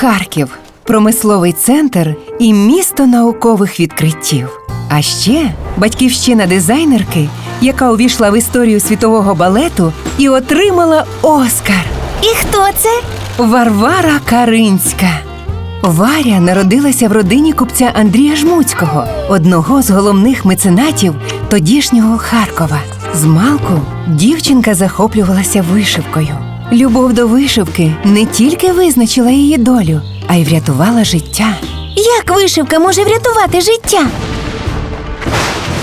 Харків промисловий центр і місто наукових відкриттів. А ще батьківщина дизайнерки, яка увійшла в історію світового балету і отримала Оскар. І хто це? Варвара Каринська. Варя народилася в родині купця Андрія Жмуцького, одного з головних меценатів тодішнього Харкова. З малку дівчинка захоплювалася вишивкою. Любов до вишивки не тільки визначила її долю, а й врятувала життя. Як вишивка може врятувати життя?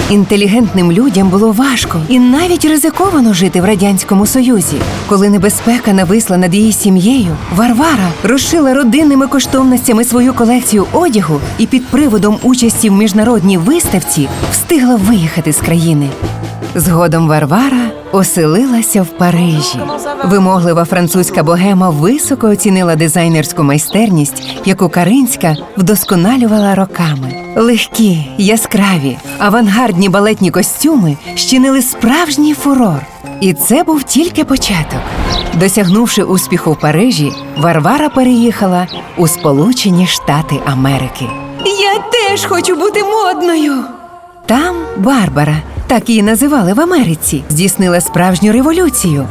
Інтелігентним людям було важко і навіть ризиковано жити в радянському союзі. Коли небезпека нависла над її сім'єю, Варвара розшила родинними коштовностями свою колекцію одягу і під приводом участі в міжнародній виставці встигла виїхати з країни. Згодом Варвара оселилася в Парижі. Вимоглива французька богема високо оцінила дизайнерську майстерність, яку Каринська вдосконалювала роками. Легкі, яскраві, авангардні балетні костюми щинили справжній фурор. І це був тільки початок. Досягнувши успіху в Парижі, Варвара переїхала у Сполучені Штати Америки. Я теж хочу бути модною. Там Барбара, так її називали в Америці, здійснила справжню революцію.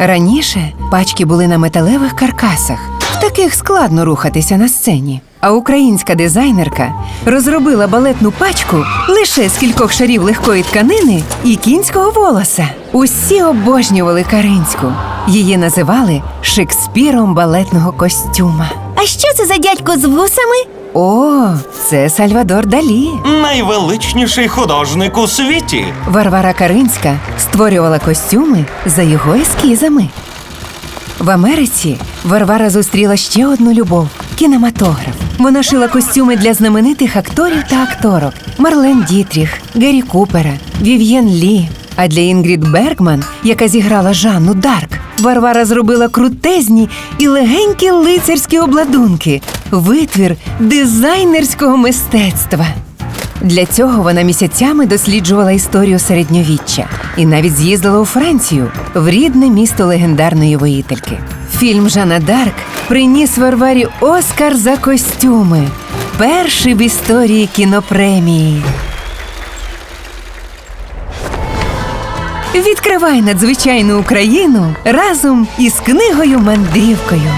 Раніше пачки були на металевих каркасах, в таких складно рухатися на сцені. А українська дизайнерка розробила балетну пачку лише з кількох шарів легкої тканини і кінського волоса. Усі обожнювали Каринську. Її називали Шекспіром балетного костюма. А що це за дядько з вусами? О, це Сальвадор Далі. Найвеличніший художник у світі. Варвара Каринська створювала костюми за його ескізами. В Америці Варвара зустріла ще одну любов кінематограф. Вона шила костюми для знаменитих акторів та акторок: Марлен Дітріх, Гері Купера, Вів'єн Лі. А для Інгрід Бергман, яка зіграла Жанну Дарк, Варвара зробила крутезні і легенькі лицарські обладунки, витвір дизайнерського мистецтва. Для цього вона місяцями досліджувала історію середньовіччя і навіть з'їздила у Францію, в рідне місто легендарної воїтельки. Фільм Жанна Дарк приніс Варварі Оскар за костюми, перший в історії кінопремії. Відкривай надзвичайну Україну разом із книгою мандрівкою.